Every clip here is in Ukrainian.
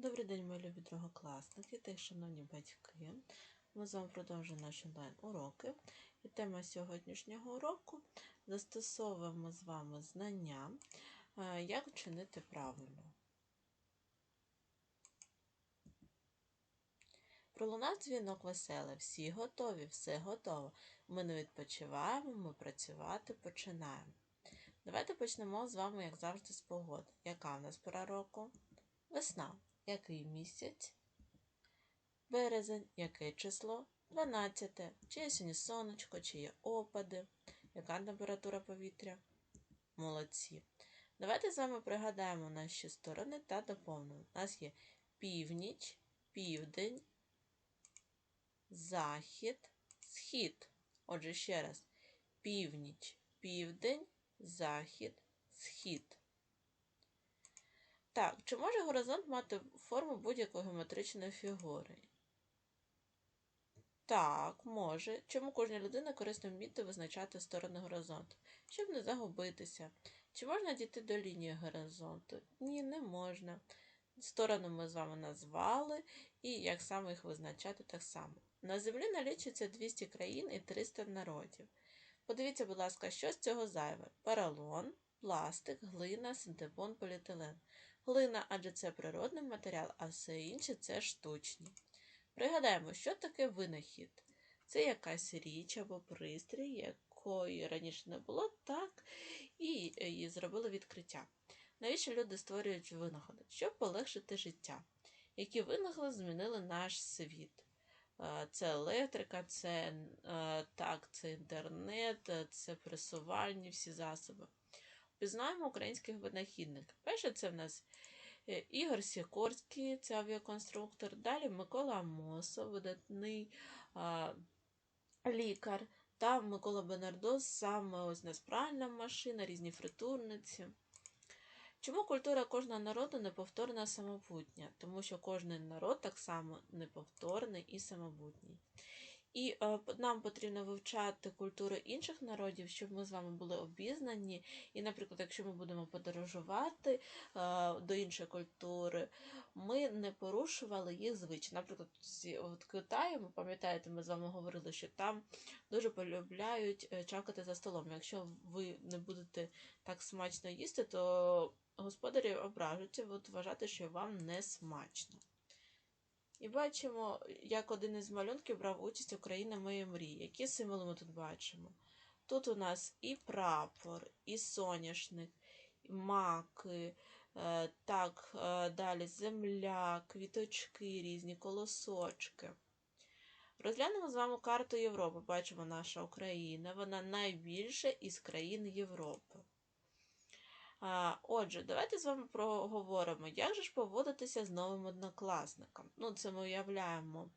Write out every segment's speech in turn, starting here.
Добрий день, мої любі другокласники та шановні батьки. Ми з вами продовжуємо наші онлайн-уроки. І тема сьогоднішнього уроку застосовуємо з вами знання, е, як вчинити правильно. Пролунав дзвінок веселий, всі готові, все готово. Ми не відпочиваємо, ми працювати починаємо. Давайте почнемо з вами, як завжди, з погоди. Яка в нас пора року? Весна. Який місяць? Березень. Яке число? 12. Чи є сьогодні сонечко, чи є опади? Яка температура повітря? Молодці. Давайте з вами пригадаємо наші сторони та доповнимо. У нас є північ, південь, захід, схід. Отже, ще раз. Північ, південь, захід, схід. Так, чи може горизонт мати форму будь-якої геометричної фігури? Так, може. Чому кожна людина корисно вміти визначати сторони горизонту? Щоб не загубитися. Чи можна дійти до лінії горизонту? Ні, не можна. Сторони ми з вами назвали, і як саме їх визначати, так само. На землі налічується 200 країн і 300 народів. Подивіться, будь ласка, що з цього зайве? Поролон, пластик, глина, синтепон, поліетилен. Глина, адже це природний матеріал, а все інше це штучні. Пригадаємо, що таке винахід. Це якась річ або пристрій, якої раніше не було, так, і її зробили відкриття. Навіщо люди створюють винаходи? Щоб полегшити життя. Які винаходи змінили наш світ? Це електрика, це так, це інтернет, це пресувальні всі засоби. Пізнаємо українських винахідників. Перше, це в нас е, Ігор Сікорський, це авіаконструктор. Далі Микола Мосов, видатний а, лікар. Та Микола Бенардос, саме ось нас пральна машина, різні фритурниці. Чому культура кожного народу неповторна самобутня? Тому що кожен народ так само неповторний і самобутній. І е, нам потрібно вивчати культури інших народів, щоб ми з вами були обізнані. І, наприклад, якщо ми будемо подорожувати е, до іншої культури, ми не порушували їх звичай. Наприклад, в Китаї, ви пам'ятаєте, ми з вами говорили, що там дуже полюбляють е, чавкати за столом. Якщо ви не будете так смачно їсти, то господарі ображуться, будуть вважати, що вам не смачно. І бачимо, як один із малюнків брав участь Україна моєї мрії. Які символи ми тут бачимо? Тут у нас і прапор, і соняшник, і маки, е, так, е, далі земля, квіточки різні, колосочки. Розглянемо з вами карту Європи. Бачимо наша Україна, вона найбільша із країн Європи. Отже, давайте з вами проговоримо, як же ж поводитися з новим однокласником. Ну, це ми уявляємо,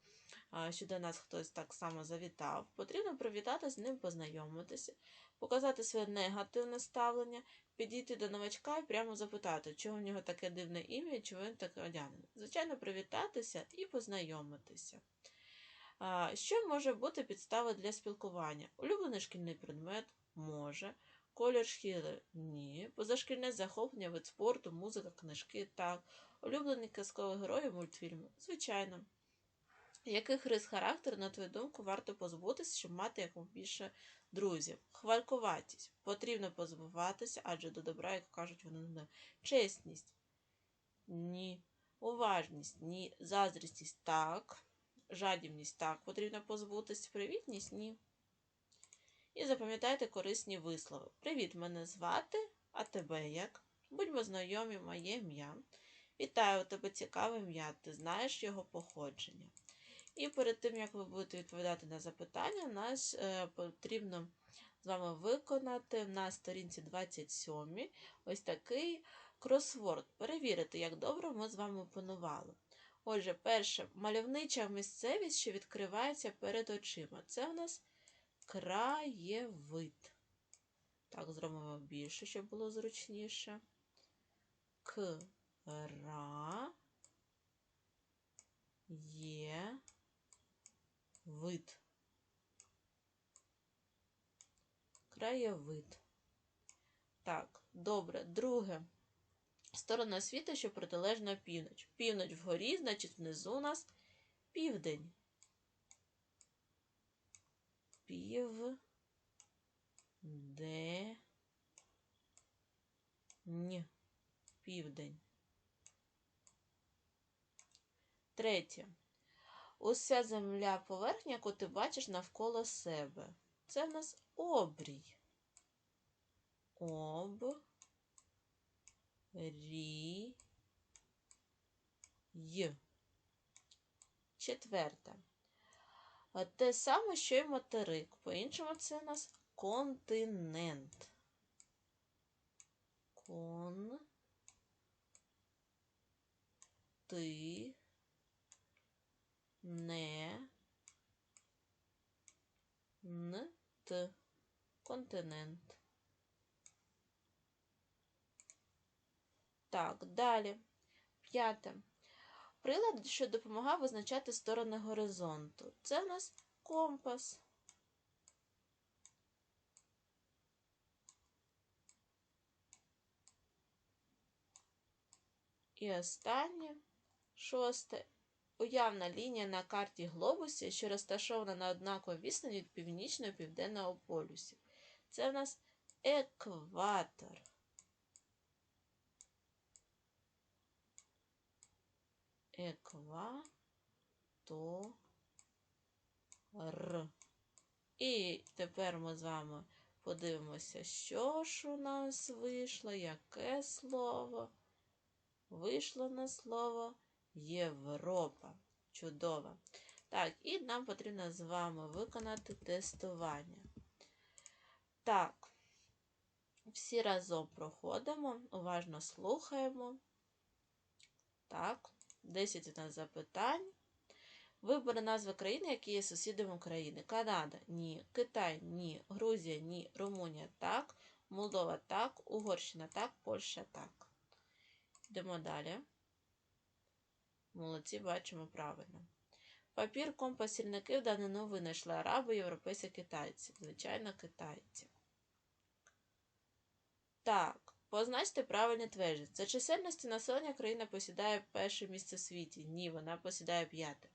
що до нас хтось так само завітав. Потрібно привітати з ним, познайомитися, показати своє негативне ставлення, підійти до новачка і прямо запитати, чого в нього таке дивне ім'я, чого він так одягнений. Звичайно, привітатися і познайомитися. Що може бути підставою для спілкування? Улюблений шкільний предмет може. Колір шкіри ні. Позашкільне захоплення вид спорту, музика, книжки так. Улюблені казкові герої мультфільму. Звичайно. Яких рис характеру, на твою думку, варто позбутися, щоб мати якомога друзів? Хвалькуватість. Потрібно позбуватися, адже до добра, як кажуть, вони не Чесність. Ні. Уважність, ні. Заздрість так. Жадібність так. Потрібно позбутися. Привітність ні. І запам'ятайте корисні вислови. Привіт, мене звати, а тебе як? Будьмо знайомі, моє ім'я. Вітаю у тебе цікаве ім'я, ти знаєш його походження. І перед тим, як ви будете відповідати на запитання, нас е, потрібно з вами виконати на сторінці 27 ось такий кросворд. Перевірити, як добре ми з вами опанували. Отже, перше, мальовнича місцевість, що відкривається перед очима. Це у нас краєвид. Так, зробимо більше, щоб було зручніше. Кра є вид. Краєвид. Так, добре. Друге. Сторона світу, що протилежна північ. Північ вгорі, значить внизу у нас південь. Пів. Де. Південь. Третє. Уся земля поверхня, яку ти бачиш навколо себе. Це в нас обрій. Об. Рі. Четверте. А Те саме, що й материк. По-іншому це у нас континент. Кон. Ти. Не. Н. Континент. Так, далі. П'яте. Прилад, що допомагає визначати сторони горизонту. Це в нас компас. І останнє, шосте. Уявна лінія на карті глобусі, що розташована на однаковій відстані від північного і південного полюсів. Це в нас екватор. Екватор. І тепер ми з вами подивимося, що ж у нас вийшло, яке слово. Вийшло на слово Європа. Чудово. Так, і нам потрібно з вами виконати тестування. Так, всі разом проходимо, уважно слухаємо. Так, 10 у нас запитань. Вибори назви країни, які є сусідом України. Канада ні. Китай ні. Грузія ні. Румунія так. Молдова так. Угорщина так. Польща так. Йдемо далі. Молодці, бачимо правильно. Папір, компас, сірники в данину винайшли араби, європейці, китайці. Звичайно, китайці. Так, позначте правильне твердження. За чисельності населення країна посідає перше місце в світі. Ні, вона посідає п'яте.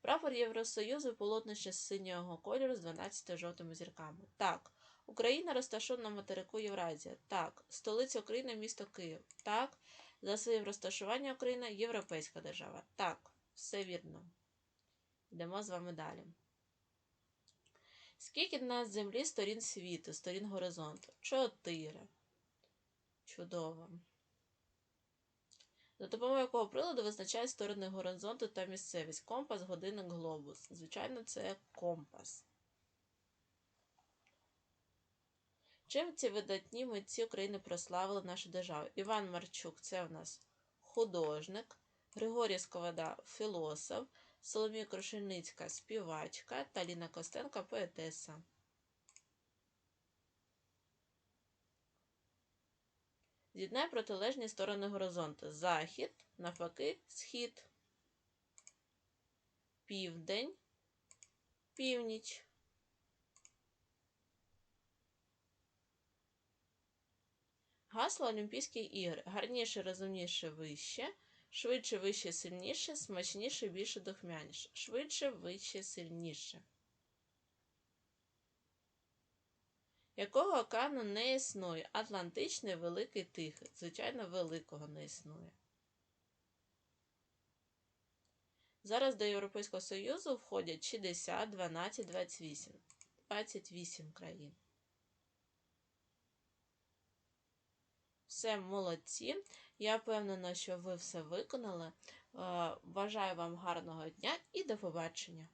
Прапор Євросоюзу полотнище з синього кольору з 12 жовтими зірками. Так. Україна розташована на материку Євразія. Так. Столиця України місто Київ. Так. За своїм розташуванням Україна європейська держава. Так, все вірно. Йдемо з вами далі. Скільки на землі сторін світу, сторін горизонту? Чотири. Чудово. За допомогою якого приладу визначають сторони горизонту та місцевість. Компас, годинник, глобус. Звичайно, це компас. Чим ці видатні митці України прославили нашу державу? Іван Марчук це в нас художник, Григорій Сковада філософ, Соломія Крушельницька співачка та Ліна Костенка поетеса. З'єднай протилежні сторони горизонту. Захід, навпаки, схід, південь, північ. Гасло Олімпійські ігри. Гарніше, розумніше, вище, швидше, вище, сильніше, смачніше, більше, духмяніше. Швидше, вище, сильніше. Якого океану не існує? Атлантичний, великий, тихий. Звичайно, великого не існує. Зараз до Європейського Союзу входять 60, 12, 28. 28 країн. Все молодці. Я впевнена, що ви все виконали. Бажаю вам гарного дня і до побачення!